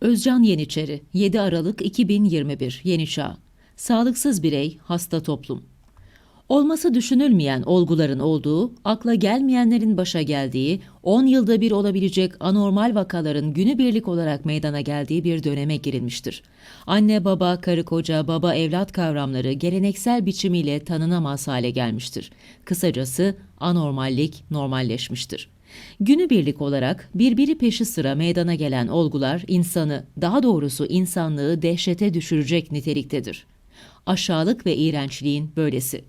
Özcan Yeniçeri, 7 Aralık 2021, Yeni Çağ. Sağlıksız birey, hasta toplum. Olması düşünülmeyen olguların olduğu, akla gelmeyenlerin başa geldiği, 10 yılda bir olabilecek anormal vakaların günübirlik olarak meydana geldiği bir döneme girilmiştir. Anne baba, karı koca, baba evlat kavramları geleneksel biçimiyle tanınamaz hale gelmiştir. Kısacası anormallik normalleşmiştir. Günübirlik olarak birbiri peşi sıra meydana gelen olgular insanı, daha doğrusu insanlığı dehşete düşürecek niteliktedir. Aşağılık ve iğrençliğin böylesi.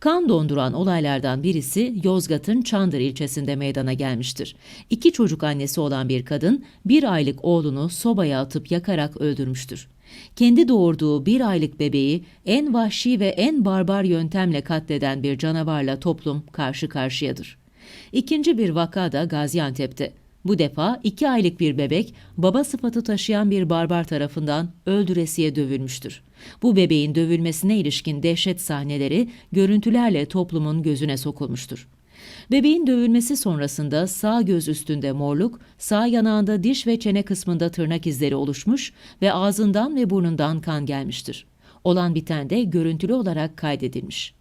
Kan donduran olaylardan birisi Yozgat'ın Çandır ilçesinde meydana gelmiştir. İki çocuk annesi olan bir kadın bir aylık oğlunu sobaya atıp yakarak öldürmüştür. Kendi doğurduğu bir aylık bebeği en vahşi ve en barbar yöntemle katleden bir canavarla toplum karşı karşıyadır. İkinci bir vaka da Gaziantep'te. Bu defa iki aylık bir bebek baba sıfatı taşıyan bir barbar tarafından öldüresiye dövülmüştür. Bu bebeğin dövülmesine ilişkin dehşet sahneleri görüntülerle toplumun gözüne sokulmuştur. Bebeğin dövülmesi sonrasında sağ göz üstünde morluk, sağ yanağında diş ve çene kısmında tırnak izleri oluşmuş ve ağzından ve burnundan kan gelmiştir. Olan biten de görüntülü olarak kaydedilmiş.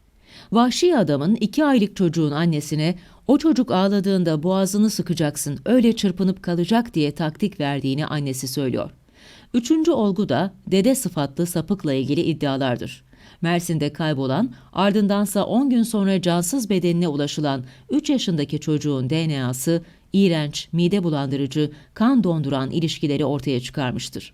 Vahşi adamın iki aylık çocuğun annesine o çocuk ağladığında boğazını sıkacaksın, öyle çırpınıp kalacak diye taktik verdiğini annesi söylüyor. Üçüncü olgu da dede sıfatlı sapıkla ilgili iddialardır. Mersin'de kaybolan, ardındansa 10 gün sonra cansız bedenine ulaşılan 3 yaşındaki çocuğun DNA'sı iğrenç, mide bulandırıcı, kan donduran ilişkileri ortaya çıkarmıştır.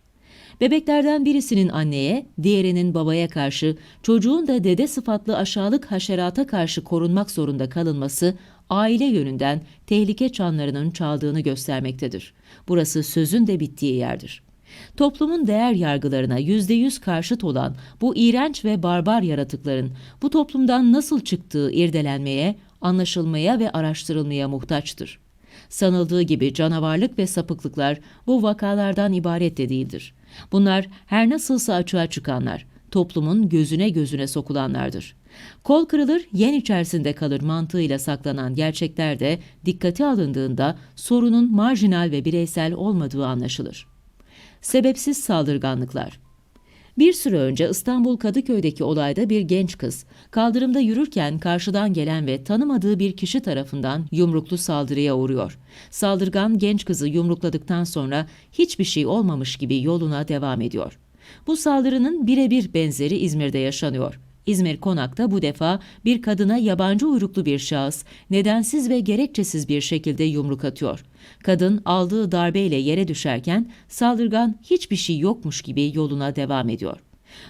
Bebeklerden birisinin anneye, diğerinin babaya karşı, çocuğun da dede sıfatlı aşağılık haşerata karşı korunmak zorunda kalınması aile yönünden tehlike çanlarının çaldığını göstermektedir. Burası sözün de bittiği yerdir. Toplumun değer yargılarına yüzde yüz karşıt olan bu iğrenç ve barbar yaratıkların bu toplumdan nasıl çıktığı irdelenmeye, anlaşılmaya ve araştırılmaya muhtaçtır. Sanıldığı gibi canavarlık ve sapıklıklar bu vakalardan ibaret de değildir. Bunlar her nasılsa açığa çıkanlar, toplumun gözüne gözüne sokulanlardır. Kol kırılır, yen içerisinde kalır mantığıyla saklanan gerçekler de dikkate alındığında sorunun marjinal ve bireysel olmadığı anlaşılır. Sebepsiz saldırganlıklar bir süre önce İstanbul Kadıköy'deki olayda bir genç kız, kaldırımda yürürken karşıdan gelen ve tanımadığı bir kişi tarafından yumruklu saldırıya uğruyor. Saldırgan genç kızı yumrukladıktan sonra hiçbir şey olmamış gibi yoluna devam ediyor. Bu saldırının birebir benzeri İzmir'de yaşanıyor. İzmir Konak'ta bu defa bir kadına yabancı uyruklu bir şahıs nedensiz ve gerekçesiz bir şekilde yumruk atıyor. Kadın aldığı darbeyle yere düşerken saldırgan hiçbir şey yokmuş gibi yoluna devam ediyor.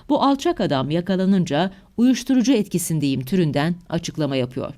Bu alçak adam yakalanınca uyuşturucu etkisindeyim türünden açıklama yapıyor.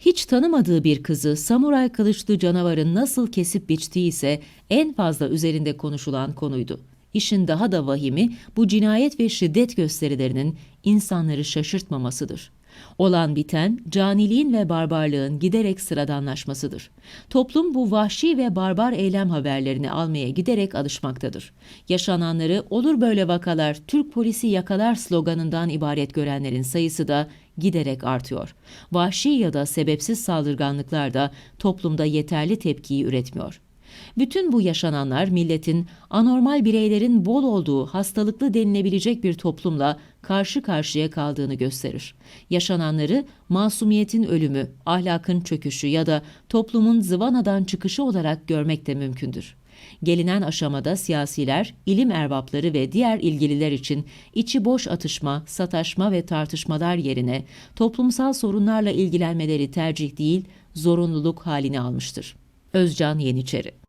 Hiç tanımadığı bir kızı samuray kılıçlı canavarın nasıl kesip biçtiği ise en fazla üzerinde konuşulan konuydu. İşin daha da vahimi bu cinayet ve şiddet gösterilerinin insanları şaşırtmamasıdır. Olan biten caniliğin ve barbarlığın giderek sıradanlaşmasıdır. Toplum bu vahşi ve barbar eylem haberlerini almaya giderek alışmaktadır. Yaşananları olur böyle vakalar Türk polisi yakalar sloganından ibaret görenlerin sayısı da giderek artıyor. Vahşi ya da sebepsiz saldırganlıklar da toplumda yeterli tepkiyi üretmiyor. Bütün bu yaşananlar milletin anormal bireylerin bol olduğu hastalıklı denilebilecek bir toplumla karşı karşıya kaldığını gösterir. Yaşananları masumiyetin ölümü, ahlakın çöküşü ya da toplumun zıvanadan çıkışı olarak görmek de mümkündür. Gelinen aşamada siyasiler, ilim erbapları ve diğer ilgililer için içi boş atışma, sataşma ve tartışmalar yerine toplumsal sorunlarla ilgilenmeleri tercih değil, zorunluluk halini almıştır. Özcan Yeniçeri